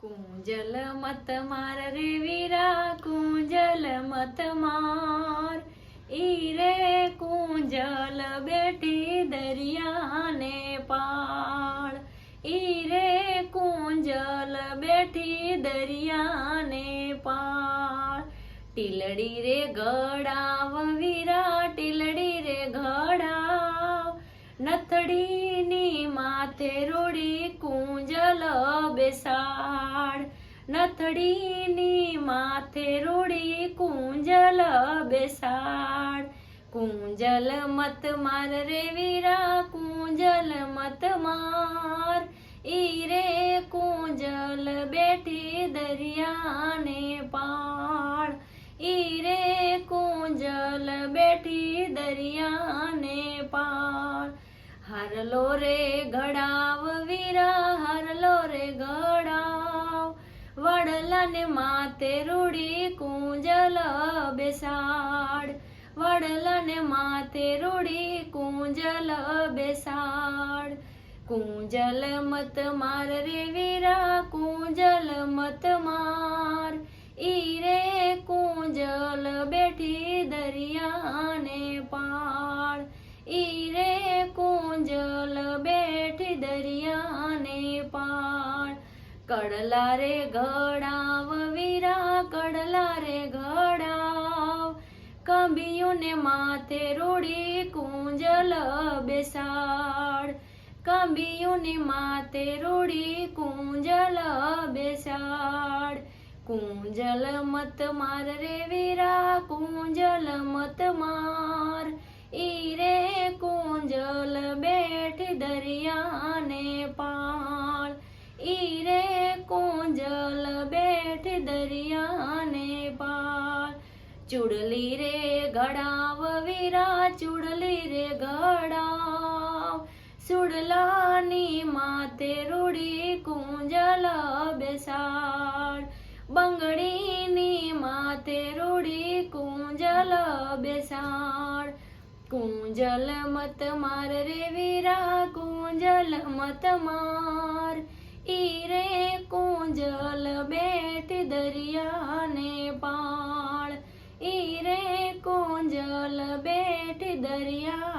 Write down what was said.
કુંજલ મત માર રે વીરા, કુંજલ મત માર. ઈ રે કુંજલ બેઠી દરિયાને પાળ. ઈ રે કુંજલ બેઠી દરિયાને પાળ. ટીલડી રે ગડાવ વીરા, ટીલડી રે ગડાવ નથડીની માથે રોડી કુંજલ બેસાડ. નથડીની માથે રોડી કુંજલ બેસાડ. કુંજલ મત માર રે વીરા, કુંજલ મત માર. ઈ રે કુંજલ બેઠી દરિયાને પાળ. ઈ રે કુંજલ બેઠી દરિયાને પાળ. હરલો રે ઘડાવ વીરા, હરલો રે ઘડાવ વડલાને માથે રૂડી કુંજલ બેસાડ. વડલાને માથે રૂડી કુંજલ બેસાડ. કુંજલ મત માર રે વીરા, કુંજલ મત માર. ઈ રે કુંજલ બેઠી દરિયાને પાળ. ઈ રે કુંજલ બેઠી દરિયાને પાળ કડલા રે ઘડાવ, વીરા કડલા રે ઘડાવ. કંબિયુને માથે રોડી કુંજલ બેસાડ. કંબિયુને માથે રોડી કુંજલ બેસાડ. કુંજલ મત માર રે, વીરા, કુંજલ મત માર દરિયાને પાળ. ઈ રે કુંજલ બેઠ દરિયાને પાળ. ચુડલી રે ઘડાવ વીરા, ચુડલી રે ઘડાવ સુડલાની માથે રૂડી કુંજલ બેસાડ. બંગડીની માથે રૂડી કુંજલ બેસાડ. કુંજલ મત માર રે વીરા, કુંજલ મત માર. ઈ રે કુંજલ બેઠ દરિયાને પાળ. ઈ રે કુંજલ બેઠ દરિયા